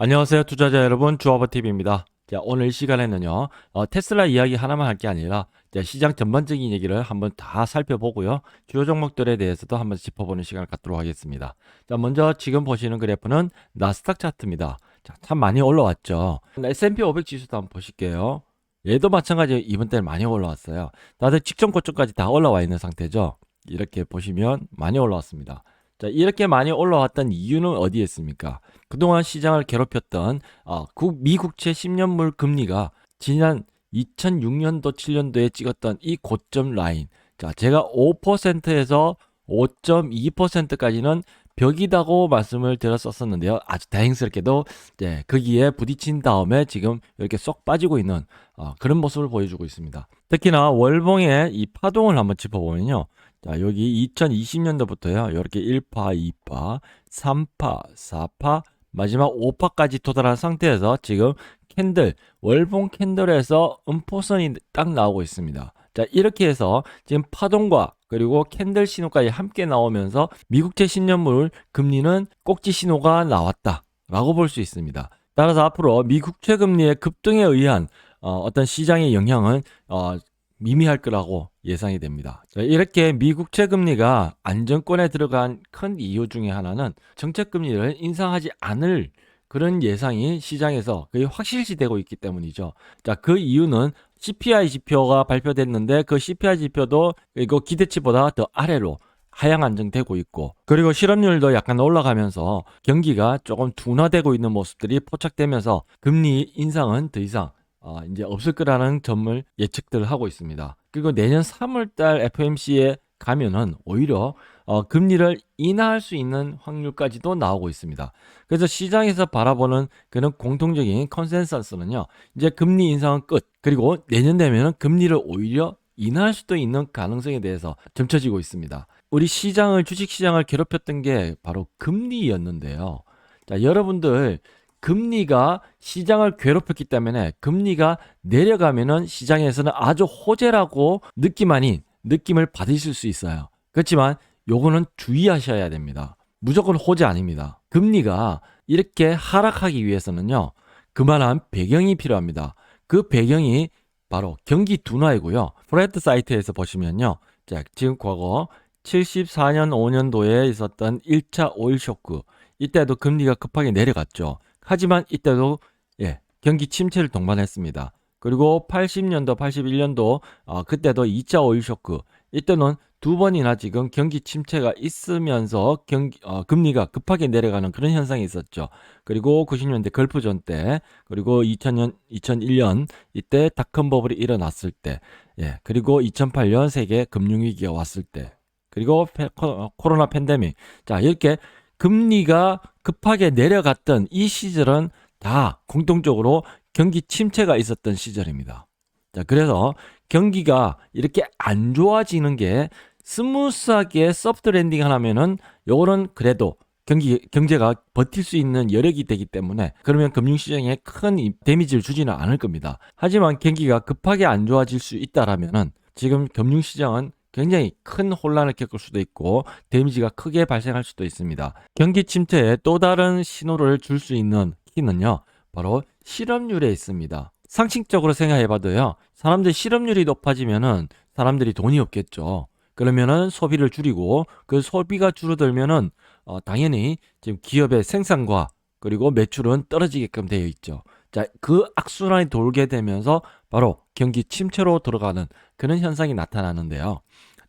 안녕하세요 투자자 여러분 주아버TV입니다. 자, 오늘 이 시간에는요 어, 테슬라 이야기 하나만 할 게 아니라 자, 시장 전반적인 얘기를 한번 다 살펴보고요 주요 종목들에 대해서도 한번 짚어보는 시간을 갖도록 하겠습니다. 자 먼저 지금 보시는 그래프는 나스닥 차트입니다. 자, 참 많이 올라왔죠. S&P 500 지수도 한번 보실게요. 얘도 마찬가지 이번 때는 많이 올라왔어요. 다들 직전 고점까지 다 올라와 있는 상태죠. 이렇게 보시면 많이 올라왔습니다. 자, 이렇게 많이 올라왔던 이유는 어디에 있습니까? 그동안 시장을 괴롭혔던 어, 국, 미국채 10년물 금리가 지난 2006년도 7년도에 찍었던 이 고점 라인. 자, 제가 5%에서 5.2%까지는 벽이다고 말씀을 드렸었었는데요. 아주 다행스럽게도 이제 거기에 부딪힌 다음에 지금 이렇게 쏙 빠지고 있는 어, 그런 모습을 보여주고 있습니다. 특히나 월봉의 이 파동을 한번 짚어보면요. 자, 여기 2020년도부터요. 이렇게 1파, 2파, 3파, 4파, 마지막 5파까지 도달한 상태에서 지금 캔들, 월봉 캔들에서 음포선이 딱 나오고 있습니다. 자, 이렇게 해서 지금 파동과 그리고 캔들 신호까지 함께 나오면서 미국채 10년물 금리는 꼭지 신호가 나왔다. 라고 볼 수 있습니다. 따라서 앞으로 미국채 금리의 급등에 의한 어, 떤 시장의 영향은 어, 미미할 거라고 예상이 됩니다. 자, 이렇게 미국 채 금리가 안정권에 들어간 큰 이유 중에 하나는 정책 금리를 인상하지 않을 그런 예상이 시장에서 거의 확실시되고 있기 때문이죠. 자, 그 이유는 CPI 지표가 발표됐는데 그 CPI 지표도 이거 기대치보다 더 아래로 하향 안정되고 있고 그리고 실업률도 약간 올라가면서 경기가 조금 둔화되고 있는 모습들이 포착되면서 금리 인상은 더 이상 어, 이제 없을 거라는 점을 예측들 하고 있습니다. 그리고 내년 3월달 FMC에 가면은 오히려 어, 금리를 인하할 수 있는 확률까지도 나오고 있습니다. 그래서 시장에서 바라보는 그런 공통적인 컨센서스는요, 이제 금리 인상은 끝. 그리고 내년 되면은 금리를 오히려 인하할 수도 있는 가능성에 대해서 점쳐지고 있습니다. 우리 시장을 주식 시장을 괴롭혔던 게 바로 금리였는데요. 자, 여러분들 금리가 시장을 괴롭혔기 때문에 금리가 내려가면은 시장에서는 아주 호재라고 느낌 아닌 느낌을 받으실 수 있어요. 그렇지만 요거는 주의하셔야 됩니다. 무조건 호재 아닙니다. 금리가 이렇게 하락하기 위해서는요. 그만한 배경이 필요합니다. 그 배경이 바로 경기 둔화이고요. 프레드 사이트에서 보시면요. 자, 지금 과거 74년 5년도에 있었던 1차 오일 쇼크 이때도 금리가 급하게 내려갔죠. 하지만 이때도 예, 경기 침체를 동반했습니다. 그리고 80년도, 81년도 어, 그때도 2차 오일 쇼크 이때는 두 번이나 지금 경기 침체가 있으면서 경기 어, 금리가 급하게 내려가는 그런 현상이 있었죠. 그리고 90년대 걸프존 때 그리고 2000년 2001년 이때 닷컴 버블이 일어났을 때 예, 그리고 2008년 세계 금융 위기가 왔을 때 그리고 페, 코로나 팬데믹 자, 이렇게 금리가 급하게 내려갔던 이 시절은 다 공통적으로 경기 침체가 있었던 시절입니다. 자, 그래서 경기가 이렇게 안 좋아지는 게 스무스하게 소프트 랜딩 하면은 요거는 그래도 경기 경제가 버틸 수 있는 여력이 되기 때문에 그러면 금융시장에 큰 데미지를 주지는 않을 겁니다. 하지만 경기가 급하게 안 좋아질 수 있다라면은 지금 금융시장은 굉장히 큰 혼란을 겪을 수도 있고 데미지가 크게 발생할 수도 있습니다. 경기 침체에 또 다른 신호를 줄 수 있는 키는요. 바로 실업률에 있습니다. 상식적으로 생각해 봐도요. 사람들 실업률이 높아지면은 사람들이 돈이 없겠죠. 그러면은 소비를 줄이고 그 소비가 줄어들면은 어, 당연히 지금 기업의 생산과 그리고 매출은 떨어지게끔 되어 있죠. 자, 그 악순환이 돌게 되면서 바로 경기 침체로 들어가는 그런 현상이 나타나는데요.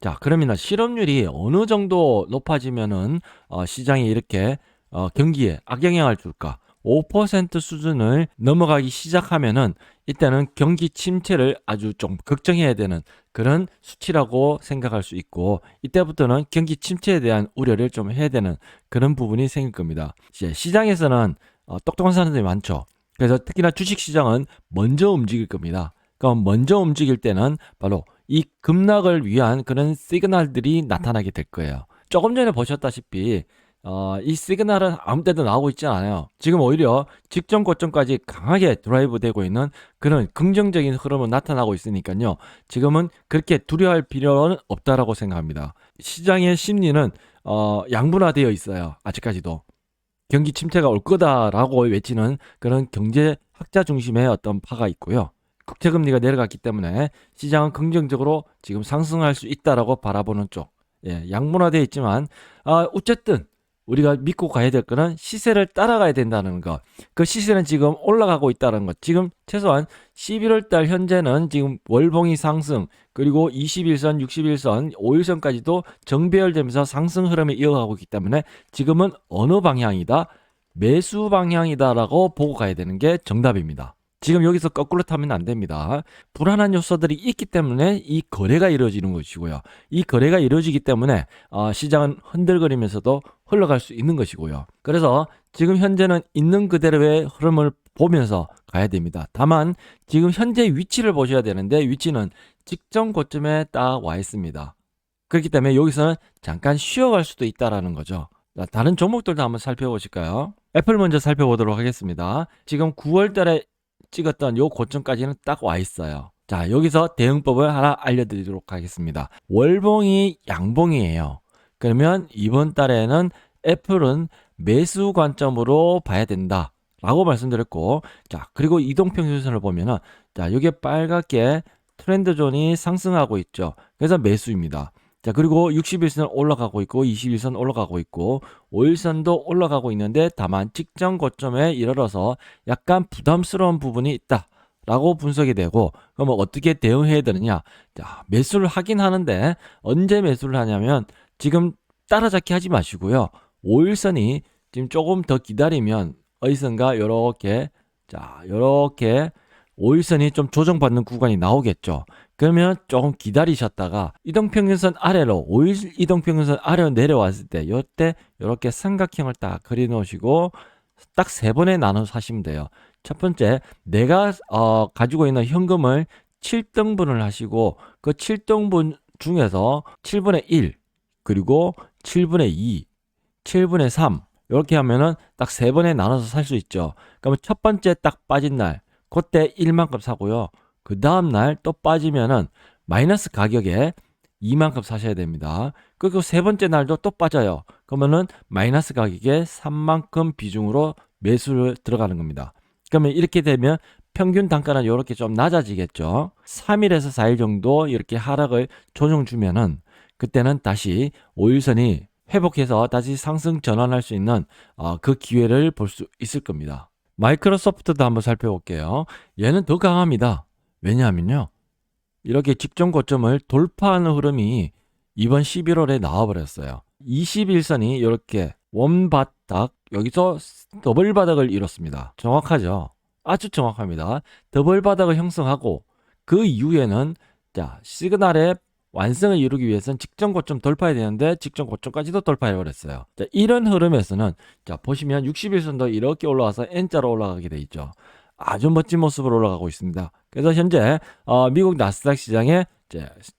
자, 그러면 실업률이 어느 정도 높아지면은 어, 시장이 이렇게 어, 경기에 악영향을 줄까? 5% 수준을 넘어가기 시작하면은 이때는 경기 침체를 아주 좀 걱정해야 되는 그런 수치라고 생각할 수 있고 이때부터는 경기 침체에 대한 우려를 좀 해야 되는 그런 부분이 생길 겁니다. 시장에서는 어, 똑똑한 사람들이 많죠. 그래서 특히나 주식 시장은 먼저 움직일 겁니다. 그럼 먼저 움직일 때는 바로 이 급락을 위한 그런 시그널들이 나타나게 될 거예요. 조금 전에 보셨다시피 어, 이 시그널은 아무 때도 나오고 있지 않아요. 지금 오히려 직전 고점까지 강하게 드라이브 되고 있는 그런 긍정적인 흐름은 나타나고 있으니까요. 지금은 그렇게 두려워할 필요는 없다라고 생각합니다. 시장의 심리는 어, 양분화되어 있어요. 아직까지도. 경기 침체가 올 거다라고 외치는 그런 경제학자 중심의 어떤 파가 있고요. 국채 금리가 내려갔기 때문에 시장은 긍정적으로 지금 상승할 수 있다라고 바라보는 쪽. 예, 양분화되어 있지만 아, 어쨌든 우리가 믿고 가야 될 거는 시세를 따라가야 된다는 것. 그 시세는 지금 올라가고 있다는 것. 지금 최소한 11월 달 현재는 지금 월봉이 상승, 그리고 21선, 61선, 5일선까지도 정배열되면서 상승 흐름을 이어가고 있기 때문에 지금은 어느 방향이다? 매수 방향이다라고 보고 가야 되는 게 정답입니다. 지금 여기서 거꾸로 타면 안 됩니다. 불안한 요소들이 있기 때문에 이 거래가 이루어지는 것이고요. 이 거래가 이루어지기 때문에 어, 시장은 흔들거리면서도 흘러갈 수 있는 것이고요. 그래서 지금 현재는 있는 그대로의 흐름을 보면서 가야 됩니다. 다만 지금 현재 위치를 보셔야 되는데 위치는 직전 고점에 딱 와 있습니다. 그렇기 때문에 여기서는 잠깐 쉬어갈 수도 있다라는 거죠. 자, 다른 종목들도 한번 살펴보실까요? 애플 먼저 살펴보도록 하겠습니다. 지금 9월 달에 찍었던 요 고점까지는 딱 와 있어요. 자, 여기서 대응법을 하나 알려드리도록 하겠습니다. 월봉이 양봉이에요. 그러면 이번 달에는 애플은 매수 관점으로 봐야 된다. 라고 말씀드렸고, 자, 그리고 이동평균선을 보면은, 자, 여기에 빨갛게 트렌드 존이 상승하고 있죠. 그래서 매수입니다. 자, 그리고 61선 올라가고 있고, 21선 올라가고 있고, 5일선도 올라가고 있는데, 다만 직전 고점에 이르러서 약간 부담스러운 부분이 있다. 라고 분석이 되고, 그러면 어떻게 대응해야 되느냐? 자, 매수를 하긴 하는데, 언제 매수를 하냐면, 지금 따라잡기 하지 마시고요. 5일선이 지금 조금 더 기다리면, 어디선가 요렇게, 자, 요렇게 5일선이 좀 조정받는 구간이 나오겠죠. 그러면 조금 기다리셨다가 이동평균선 아래로 5일 이동평균선 아래로 내려왔을 때 요때 이렇게 삼각형을 딱 그려 놓으시고 딱 세 번에 나눠서 하시면 돼요. 첫 번째 내가 어, 가지고 있는 현금을 7등분을 하시고 그 7등분 중에서 7분의 1 그리고 7분의 2 7분의 3 이렇게 하면은 딱 세 번에 나눠서 살 수 있죠. 그러면 첫 번째 딱 빠진 날 그때 1만큼 사고요. 그 다음 날 또 빠지면은 마이너스 가격에 2만큼 사셔야 됩니다. 그리고 세 번째 날도 또 빠져요. 그러면은 마이너스 가격에 3만큼 비중으로 매수를 들어가는 겁니다. 그러면 이렇게 되면 평균 단가는 이렇게 좀 낮아지겠죠. 3일에서 4일 정도 이렇게 하락을 조정 주면은 그때는 다시 5일선이 회복해서 다시 상승 전환할 수 있는 어, 그 기회를 볼 수 있을 겁니다. 마이크로소프트도 한번 살펴볼게요. 얘는 더 강합니다. 왜냐하면요. 이렇게 직전 고점을 돌파하는 흐름이 이번 11월에 나와버렸어요. 21선이 이렇게 원바닥 여기서 더블 바닥을 이뤘습니다. 정확하죠? 아주 정확합니다. 더블 바닥을 형성하고 그 이후에는 자 시그널의 완성을 이루기 위해서는 직전 고점 돌파해야 되는데 직전 고점까지도 돌파해 버렸어요. 자, 이런 흐름에서는 자 보시면 61선도 이렇게 올라와서 N자로 올라가게 돼 있죠. 아주 멋진 모습으로 올라가고 있습니다. 그래서 현재 어, 미국 나스닥 시장의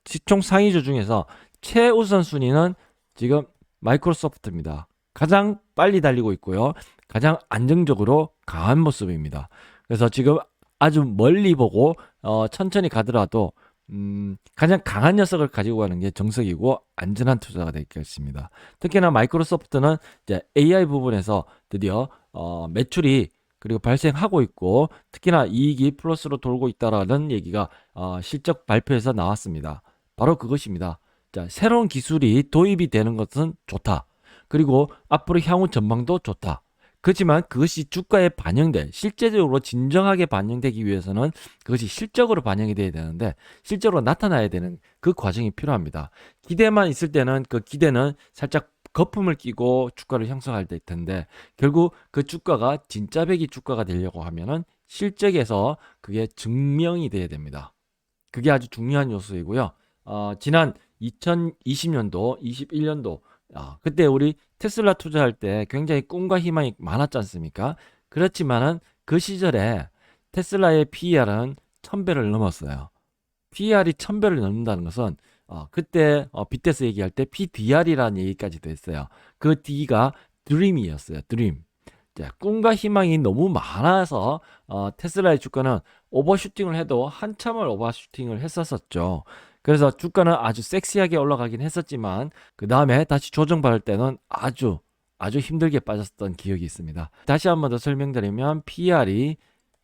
시총 상위주 중에서 최우선 순위는 지금 마이크로소프트입니다. 가장 빨리 달리고 있고요. 가장 안정적으로 강한 모습입니다. 그래서 지금 아주 멀리 보고 어, 천천히 가더라도 음, 가장 강한 녀석을 가지고 가는 게 정석이고 안전한 투자가 되겠습니다. 특히나 마이크로소프트는 이제 AI 부분에서 드디어 어, 매출이 그리고 발생하고 있고 특히나 이익이 플러스로 돌고 있다라는 얘기가 어, 실적 발표에서 나왔습니다. 바로 그것입니다. 자, 새로운 기술이 도입이 되는 것은 좋다. 그리고 앞으로 향후 전망도 좋다. 그렇지만 그것이 주가에 반영돼 실제적으로 진정하게 반영되기 위해서는 그것이 실적으로 반영이 돼야 되는데 실제로 나타나야 되는 그 과정이 필요합니다. 기대만 있을 때는 그 기대는 살짝 거품을 끼고 주가를 형성할 때 텐데 결국 그 주가가 진짜 배기 주가가 되려고 하면은 실적에서 그게 증명이 돼야 됩니다. 그게 아주 중요한 요소이고요. 어, 지난 2020년도, 21년도 아, 그때 우리 테슬라 투자할 때 굉장히 꿈과 희망이 많았지 않습니까? 그렇지만은 그 시절에 테슬라의 PER은 1000배를 넘었어요. PER이 1000배를 넘는다는 것은 어, 그때 어, 빗대서 얘기할 때 PDR이라는 얘기까지도 했어요. 그 D가 드림이었어요. 드림. 자, 꿈과 희망이 너무 많아서 어, 테슬라의 주가는 오버슈팅을 해도 한참을 오버슈팅을 했었었죠. 그래서 주가는 아주 섹시하게 올라가긴 했었지만 그 다음에 다시 조정받을 때는 아주 아주 힘들게 빠졌던 기억이 있습니다. 다시 한 번 더 설명드리면 PR이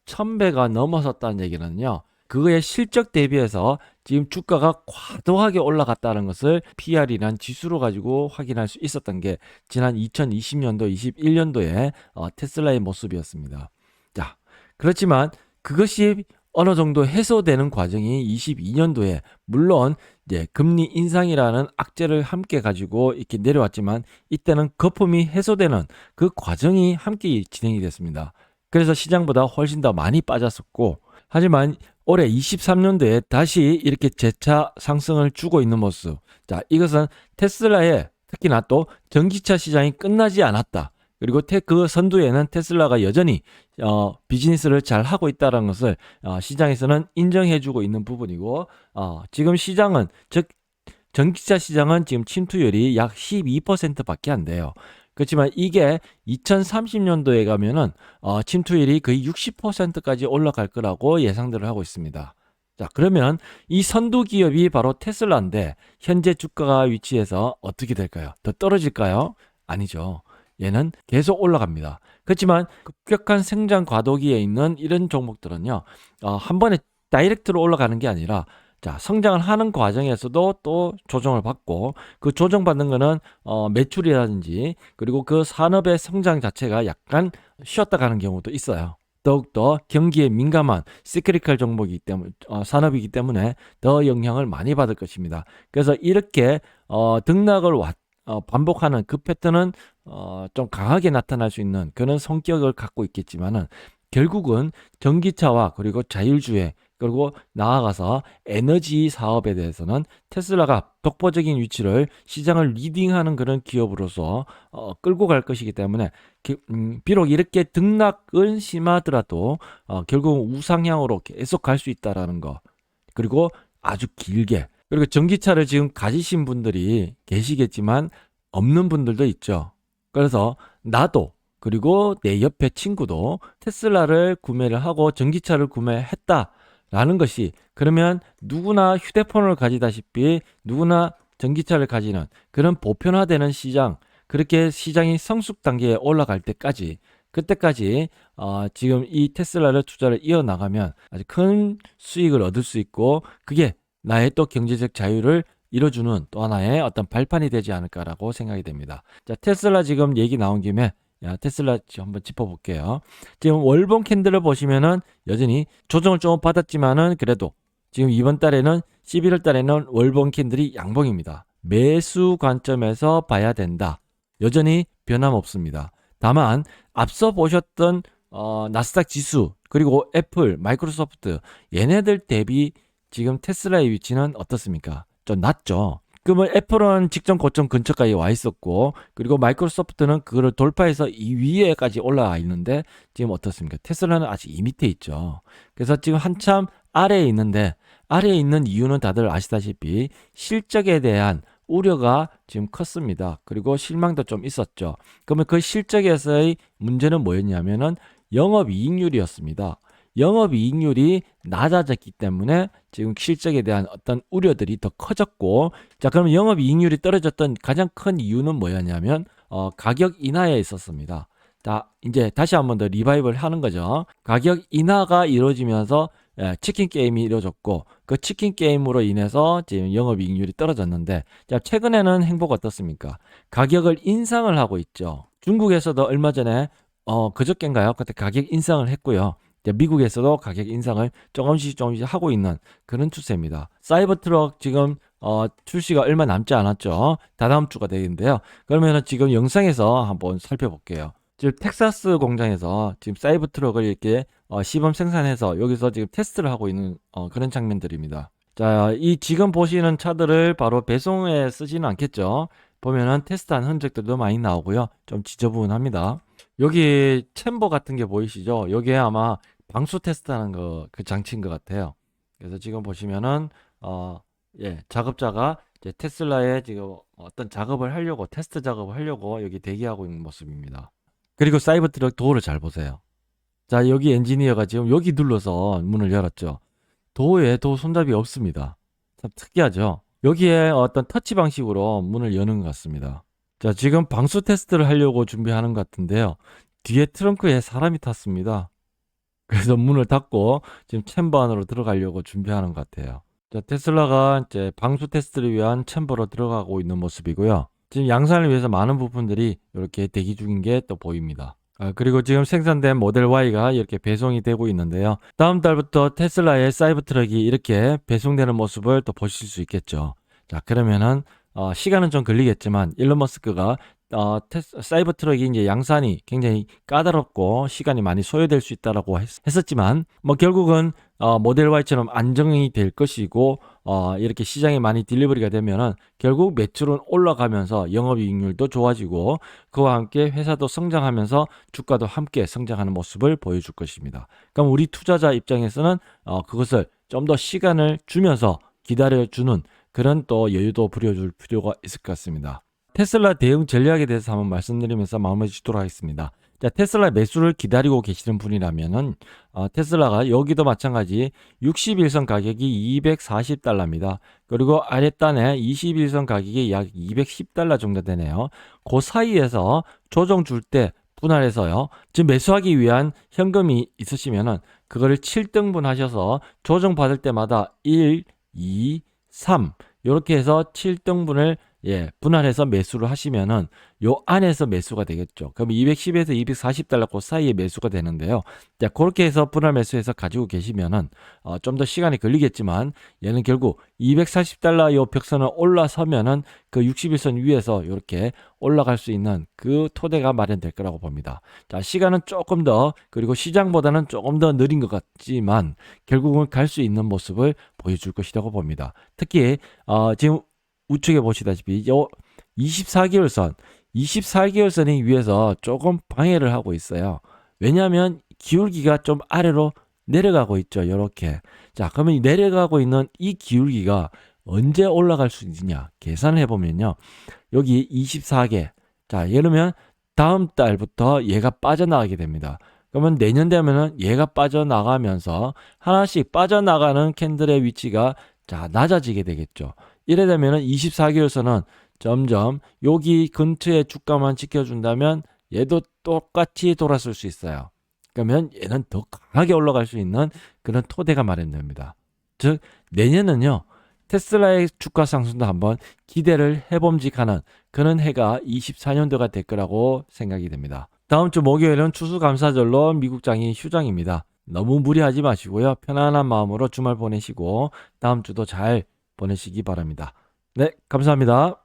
1000배가 넘어섰다는 얘기는요. 그거의 실적 대비해서 지금 주가가 과도하게 올라갔다는 것을 PR이란 지수로 가지고 확인할 수 있었던 게 지난 2020년도, 21년도에 어, 테슬라의 모습이었습니다. 자, 그렇지만 그것이 어느 정도 해소되는 과정이 22년도에 물론 이제 금리 인상이라는 악재를 함께 가지고 이렇게 내려왔지만 이때는 거품이 해소되는 그 과정이 함께 진행이 됐습니다. 그래서 시장보다 훨씬 더 많이 빠졌었고 하지만 올해 23년도에 다시 이렇게 재차 상승을 주고 있는 모습. 자, 이것은 테슬라의 특히나 또 전기차 시장이 끝나지 않았다. 그리고 테, 그 선두에는 테슬라가 여전히 어, 비즈니스를 잘 하고 있다는 것을 어, 시장에서는 인정해주고 있는 부분이고 어, 지금 시장은 즉 전기차 시장은 지금 침투율이 약 12%밖에 안 돼요. 그렇지만 이게 2030년도에 가면은 어, 침투율이 거의 60%까지 올라갈 거라고 예상들을 하고 있습니다. 자, 그러면 이 선두 기업이 바로 테슬라인데 현재 주가가 위치해서 어떻게 될까요? 더 떨어질까요? 아니죠. 얘는 계속 올라갑니다. 그렇지만 급격한 성장 과도기에 있는 이런 종목들은요, 어, 한 번에 다이렉트로 올라가는 게 아니라 자, 성장을 하는 과정에서도 또 조정을 받고 그 조정받는 거는 어, 매출이라든지 그리고 그 산업의 성장 자체가 약간 쉬었다 가는 경우도 있어요. 더욱더 경기에 민감한 시크리컬 종목이기 때문에 어, 산업이기 때문에 더 영향을 많이 받을 것입니다. 그래서 이렇게 어, 등락을 왔, 어, 반복하는 그 패턴은 어, 좀 강하게 나타날 수 있는 그런 성격을 갖고 있겠지만은 결국은 전기차와 그리고 자율주행 그리고 나아가서 에너지 사업에 대해서는 테슬라가 독보적인 위치를 시장을 리딩하는 그런 기업으로서 어, 끌고 갈 것이기 때문에 기, 음, 비록 이렇게 등락은 심하더라도 어, 결국 우상향으로 계속 갈 수 있다라는 거 그리고 아주 길게 그리고 전기차를 지금 가지신 분들이 계시겠지만 없는 분들도 있죠. 그래서 나도 그리고 내 옆에 친구도 테슬라를 구매를 하고 전기차를 구매했다. 라는 것이 그러면 누구나 휴대폰을 가지다시피 누구나 전기차를 가지는 그런 보편화되는 시장 그렇게 시장이 성숙 단계에 올라갈 때까지 그때까지 어, 지금 이 테슬라를 투자를 이어나가면 아주 큰 수익을 얻을 수 있고 그게 나의 또 경제적 자유를 이뤄주는 또 하나의 어떤 발판이 되지 않을까라고 생각이 됩니다. 자 테슬라 지금 얘기 나온 김에 야, 테슬라 한번 짚어볼게요. 지금 월봉 캔들을 보시면은 여전히 조정을 좀 받았지만은 그래도 지금 이번 달에는 11월 달에는 월봉 캔들이 양봉입니다. 매수 관점에서 봐야 된다. 여전히 변함없습니다. 다만 앞서 보셨던 어, 나스닥 지수 그리고 애플, 마이크로소프트 얘네들 대비 지금 테슬라의 위치는 어떻습니까? 좀 낮죠. 그러면 애플은 직전 고점 근처까지 와 있었고 그리고 마이크로소프트는 그거를 돌파해서 이 위에까지 올라와 있는데 지금 어떻습니까? 테슬라는 아직 이 밑에 있죠. 그래서 지금 한참 아래에 있는데 아래에 있는 이유는 다들 아시다시피 실적에 대한 우려가 지금 컸습니다. 그리고 실망도 좀 있었죠. 그러면 그 실적에서의 문제는 뭐였냐면은 영업 이익률이었습니다. 영업이익률이 낮아졌기 때문에 지금 실적에 대한 어떤 우려들이 더 커졌고 자 그러면 영업이익률이 떨어졌던 가장 큰 이유는 뭐였냐면 어, 가격 인하에 있었습니다. 자 이제 다시 한번 더 리바이벌 하는 거죠. 가격 인하가 이루어지면서 예, 치킨 게임이 이루어졌고 그 치킨 게임으로 인해서 지금 영업이익률이 떨어졌는데 자 최근에는 행보가 어떻습니까? 가격을 인상을 하고 있죠. 중국에서도 얼마 전에 어 그저께인가요? 그때 가격 인상을 했고요. 미국에서도 가격 인상을 조금씩 조금씩 하고 있는 그런 추세입니다. 사이버 트럭 지금 어, 출시가 얼마 남지 않았죠. 다다음 주가 되겠는데요. 그러면은 지금 영상에서 한번 살펴볼게요. 지금 텍사스 공장에서 지금 사이버 트럭을 이렇게 어, 시범 생산해서 여기서 지금 테스트를 하고 있는 어, 그런 장면들입니다. 자, 이 지금 보시는 차들을 바로 배송에 쓰지는 않겠죠. 보면은 테스트한 흔적들도 많이 나오고요. 좀 지저분합니다. 여기 챔버 같은 게 보이시죠? 여기에 아마 방수 테스트하는 거 그 장치인 것 같아요. 그래서 지금 보시면은 어, 예, 작업자가 이제 테슬라에 지금 어떤 작업을 하려고 테스트 작업을 하려고 여기 대기하고 있는 모습입니다. 그리고 사이버 트럭 도어를 잘 보세요. 자, 여기 엔지니어가 지금 여기 눌러서 문을 열었죠. 도어에 도어 손잡이 없습니다. 참 특이하죠. 여기에 어떤 터치 방식으로 문을 여는 것 같습니다. 자, 지금 방수 테스트를 하려고 준비하는 것 같은데요. 뒤에 트렁크에 사람이 탔습니다. 그래서 문을 닫고 지금 챔버 안으로 들어가려고 준비하는 것 같아요. 자, 테슬라가 이제 방수 테스트를 위한 챔버로 들어가고 있는 모습이고요. 지금 양산을 위해서 많은 부품들이 이렇게 대기 중인 게 또 보입니다. 아, 그리고 지금 생산된 모델 Y가 이렇게 배송이 되고 있는데요. 다음 달부터 테슬라의 사이버 트럭이 이렇게 배송되는 모습을 또 보실 수 있겠죠. 자, 그러면은 어, 시간은 좀 걸리겠지만 일론 머스크가 어, 테스, 사이버 트럭이 이제 양산이 굉장히 까다롭고 시간이 많이 소요될 수 있다라고 했, 었지만뭐 결국은 어, 모델 Y처럼 안정이 될 것이고 어, 이렇게 시장에 많이 딜리버리가 되면은 결국 매출은 올라가면서 영업이익률도 좋아지고 그와 함께 회사도 성장하면서 주가도 함께 성장하는 모습을 보여줄 것입니다. 그럼 우리 투자자 입장에서는 어, 그것을 좀 더 시간을 주면서 기다려주는 그런 또 여유도 부려줄 필요가 있을 것 같습니다. 테슬라 대응 전략에 대해서 한번 말씀드리면서 마무리 짓도록 하겠습니다. 자, 테슬라 매수를 기다리고 계시는 분이라면은 어, 테슬라가 여기도 마찬가지 61선 가격이 240달러입니다. 그리고 아랫단에 21선 가격이 약 210달러 정도 되네요. 그 사이에서 조정 줄 때 분할해서요. 지금 매수하기 위한 현금이 있으시면은 그거를 7등분 하셔서 조정 받을 때마다 1, 2, 3 이렇게 해서 7등분을 예, 분할해서 매수를 하시면은 요 안에서 매수가 되겠죠. 그럼 210에서 240달러 그 사이에 매수가 되는데요. 자, 그렇게 해서 분할 매수해서 가지고 계시면은 어, 좀 더 시간이 걸리겠지만 얘는 결국 240달러 요 벽선을 올라서면은 그 61선 위에서 이렇게 올라갈 수 있는 그 토대가 마련될 거라고 봅니다. 자, 시간은 조금 더 그리고 시장보다는 조금 더 느린 것 같지만 결국은 갈 수 있는 모습을 보여줄 것이라고 봅니다. 특히 어, 지금 우측에 보시다시피 요 24개월 선, 24개월 선이 위에서 조금 방해를 하고 있어요. 왜냐하면 기울기가 좀 아래로 내려가고 있죠. 이렇게. 자, 그러면 이 내려가고 있는 이 기울기가 언제 올라갈 수 있느냐 계산을 해보면요. 여기 24개. 자, 예르면 다음 달부터 얘가 빠져나가게 됩니다. 그러면 내년 되면은 얘가 빠져나가면서 하나씩 빠져나가는 캔들의 위치가 자, 낮아지게 되겠죠. 이래 되면은 24개월선은 점점 여기 근처에 주가만 지켜준다면 얘도 똑같이 돌았을 수 있어요. 그러면 얘는 더 강하게 올라갈 수 있는 그런 토대가 마련됩니다. 즉 내년은요 테슬라의 주가 상승도 한번 기대를 해봄직하는 그런 해가 24년도가 될 거라고 생각이 됩니다. 다음 주 목요일은 추수감사절로 미국장이 휴장입니다. 너무 무리하지 마시고요. 편안한 마음으로 주말 보내시고 다음 주도 잘 보내시기 바랍니다. 네, 감사합니다.